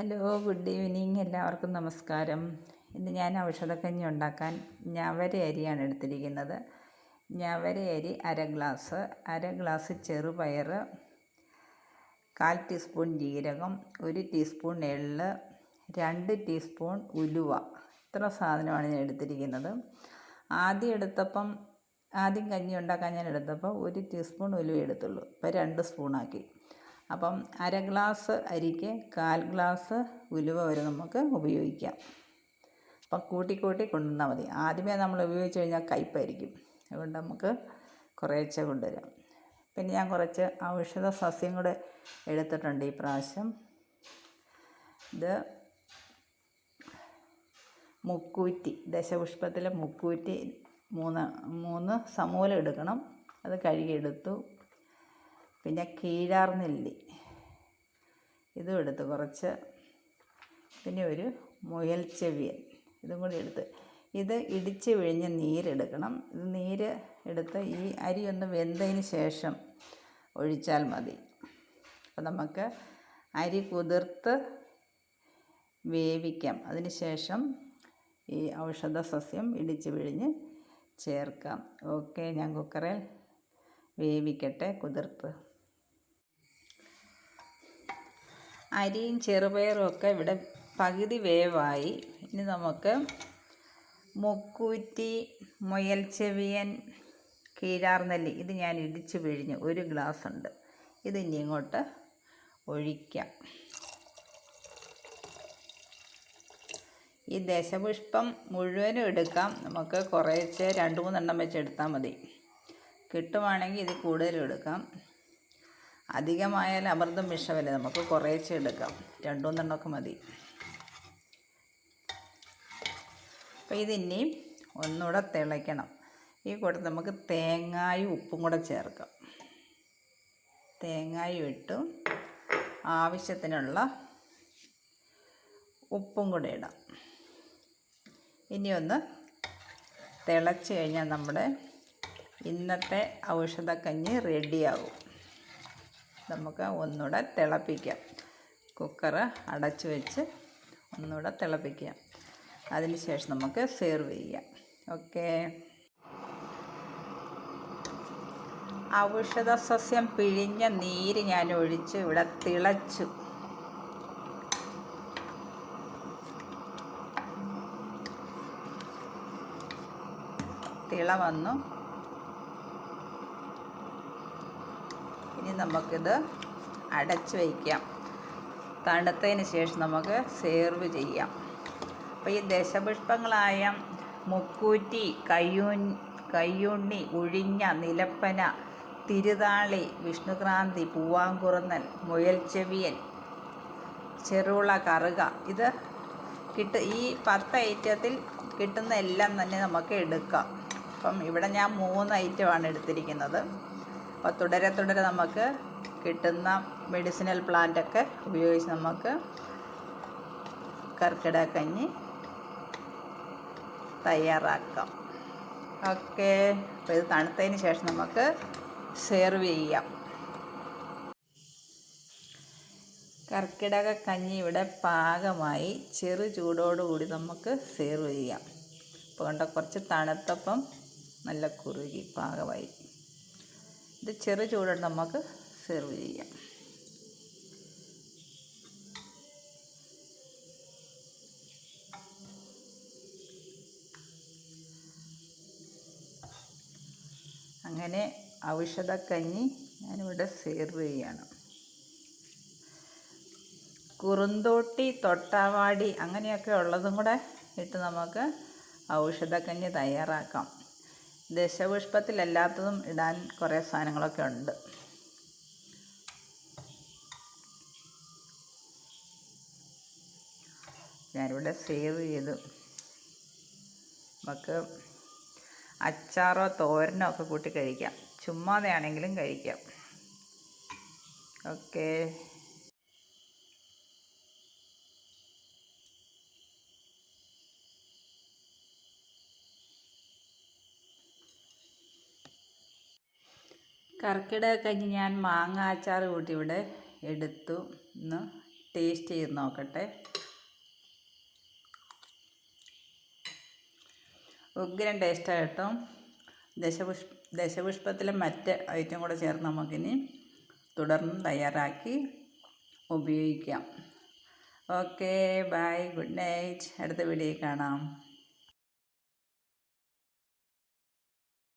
Hello good evening. എല്ലാവർക്കും നമസ്കാരം. ഇന്ന് ഞാൻ ഔഷധക്കഞ്ഞി ഉണ്ടാക്കാൻ ഞവര അരിയാണ് എടുത്തിരിക്കുന്നത്. ഞവര അരി അര ഗ്ലാസ് അര ഗ്ലാസ് ചെറുപയർ കാൽ ടീസ്പൂൺ ജീരകം ഒരു ടീസ്പൂൺ എള്ള് രണ്ട് ടീസ്പൂൺ ഉലുവ. ഇത്ര സാധനമാണ് ഞാൻ എടുത്തിരിക്കുന്നത്. ആദ്യം എടുത്തപ്പം ആദ്യം കഞ്ഞി ഉണ്ടാക്കാൻ ഞാൻ എടുത്തപ്പോൾ ഒരു ടീസ്പൂൺ ഉലുവ എടുത്തുള്ളൂ. ഇപ്പോൾ രണ്ട് സ്പൂണാക്കി. അപ്പം അര ഗ്ലാസ് അരിക്ക് കാൽ ഗ്ലാസ് ഉലുവ വരെ നമുക്ക് ഉപയോഗിക്കാം. അപ്പം കൂട്ടി കൂട്ടി കൊണ്ടുവന്നാൽ മതി. ആദ്യമേ നമ്മൾ ഉപയോഗിച്ച് കഴിഞ്ഞാൽ കയ്പ്പായിരിക്കും അതുകൊണ്ട് നമുക്ക് കുറേശ്ശെ കൊണ്ടുവരാം. പിന്നെ ഞാൻ കുറച്ച് ഔഷധ സസ്യം കൂടെ എടുത്തിട്ടുണ്ട് ഈ പ്രാവശ്യം. ഇത് മുക്കൂറ്റി ദശപുഷ്പത്തിലെ മുക്കൂറ്റി മൂന്ന് മൂന്ന് സമൂലം എടുക്കണം. അത് കഴുകിയെടുത്തു. പിന്നെ കീഴാർ നെല്ലി ഇതും എടുത്ത് കുറച്ച് പിന്നെ ഒരു മുയൽ ചെവിയൻ. ഇതും കൂടി എടുത്ത്. ഇത് ഇടിച്ച് പിഴിഞ്ഞ് നീരെടുക്കണം. ഇത് നീര് എടുത്ത് ഈ അരി ഒന്ന് വെന്തതിന് ശേഷം ഒഴിച്ചാൽ മതി. അപ്പോൾ നമുക്ക് അരി കുതിർത്ത് വേവിക്കാം. അതിന് ശേഷം ഈ ഔഷധ സസ്യം ഇടിച്ച് പിഴിഞ്ഞ് ചേർക്കാം. ഓക്കെ ഞാൻ കുക്കറിൽ വേവിക്കട്ടെ കുതിർത്ത്. അരിയും ചെറുപയറും ഒക്കെ ഇവിടെ പകുതി വേവായി. ഇനി നമുക്ക് മുക്കൂറ്റി മുയൽ ചെവിയൻ കീഴാർനെല്ലി ഇത് ഞാൻ ഇടിച്ചു പിഴിഞ്ഞു ഒരു ഗ്ലാസ് ഉണ്ട്. ഇത് ഇനി ഇങ്ങോട്ട് ഒഴിക്കാം. ഈ ദശപുഷ്പം മുഴുവനും എടുക്കാം. നമുക്ക് കുറേശ്ശെ രണ്ട് മൂന്നെണ്ണം വെച്ച് എടുത്താൽ മതി. കിട്ടുവാണെങ്കിൽ ഇത് കൂടുതലും എടുക്കാം. അധികമായാൽ അമൃതം വിഷമല്ലേ? നമുക്ക് കുറേശ്ശെ എടുക്കാം. രണ്ടു മൂന്നെണ്ണമൊക്കെ മതി. അപ്പോൾ ഇതിനി ഒന്നുകൂടെ തിളയ്ക്കണം. ഈ കൂട്ടത്തിൽ നമുക്ക് തേങ്ങായും ഉപ്പും കൂടെ ചേർക്കാം. തേങ്ങായും ഇട്ട് ആവശ്യത്തിനുള്ള ഉപ്പും കൂടെ ഇടാം. ഇനിയൊന്ന് തിളച്ച് കഴിഞ്ഞാൽ നമ്മുടെ ഇന്നത്തെ ഔഷധക്കഞ്ഞ് റെഡിയാകും നമുക്ക് ഒന്നുകൂടെ തിളപ്പിക്കാം. കുക്കർ അടച്ചു വെച്ച് ഒന്നുകൂടെ തിളപ്പിക്കാം. അതിന് ശേഷം നമുക്ക് സെർവ് ചെയ്യാം. ഓക്കെ ഔഷധ സസ്യം പിഴിഞ്ഞ നീര് ഞാൻ ഒഴിച്ച് ഇവിടെ തിളച്ചു. തിള വന്നു. ഇനി നമുക്കിത് അടച്ചു വയ്ക്കാം. തണുത്തതിന് ശേഷം നമുക്ക് സേർവ് ചെയ്യാം. അപ്പോൾ ഈ ദശപുഷ്പങ്ങളായ മുക്കൂറ്റി കയ്യൂ കയ്യുണ്ണി ഉഴിഞ്ഞ നിലപ്പന തിരുതാളി വിഷ്ണുക്രാന്തി പൂവാങ്കുറുന്നൻ മുയൽച്ചെവിയൻ ചെറുള കറുക ഇത് കിട്ട ഈ പത്ത് ഐറ്റത്തിൽ കിട്ടുന്ന എല്ലാം തന്നെ നമുക്ക് എടുക്കാം. അപ്പം ഇവിടെ ഞാൻ മൂന്ന് ഐറ്റമാണ് എടുത്തിരിക്കുന്നത്. അപ്പോൾ തുടരെ തുടരെ നമുക്ക് കിട്ടുന്ന മെഡിസിനൽ പ്ലാന്റൊക്കെ ഉപയോഗിച്ച് നമുക്ക് കർക്കിടക കഞ്ഞി തയ്യാറാക്കാം. ഓക്കെ. അപ്പോൾ ഇത് തണുത്തതിന് ശേഷം നമുക്ക് സെർവ് ചെയ്യാം. കർക്കിടക കഞ്ഞി ഇവിടെ പാകമായി ചെറു ചൂടോടുകൂടി നമുക്ക് സെർവ് ചെയ്യാം. അപ്പോൾ കണ്ട കുറച്ച് തണുത്തപ്പം നല്ല കുറുകി പാകമായി. ഇത് ചെറു ചൂടോടെ നമുക്ക് സെർവ് ചെയ്യാം. അങ്ങനെ ഔഷധക്കഞ്ഞി ഞാനിവിടെ സെർവ് ചെയ്യണം. കുറുന്തോട്ടി തൊട്ടാവാടി അങ്ങനെയൊക്കെ ഉള്ളതും കൂടെ ഇട്ട് നമുക്ക് ഔഷധക്കഞ്ഞി തയ്യാറാക്കാം. ദശപുഷ്പത്തിലല്ലാത്തതും ഇടാൻ കുറേ സാധനങ്ങളൊക്കെ ഉണ്ട്. ഞാനിവിടെ സേവ് ചെയ്തു. നമുക്ക് അച്ചാറോ തോരനോ ഒക്കെ കൂട്ടി കഴിക്കാം. ചുമ്മാതെ ആണെങ്കിലും കഴിക്കാം. ഓക്കേ കർക്കിടക കഞ്ഞി ഞാൻ മാങ്ങ അച്ചാർ കൂട്ടി ഇവിടെ എടുത്തു. ഒന്ന് ടേസ്റ്റ് ചെയ്ത് നോക്കട്ടെ. ഉഗ്രൻ ടേസ്റ്റാണ് കേട്ടോ. ദശപുഷ് ദശപുഷ്പത്തിലെ മറ്റ് ഐറ്റം കൂടെ ചേർന്ന് നമുക്കിനി തുടർന്ന് തയ്യാറാക്കി ഉപയോഗിക്കാം. ഓക്കെ ബൈ ഗുഡ് നൈറ്റ് അടുത്ത വീഡിയോയിൽ കാണാം.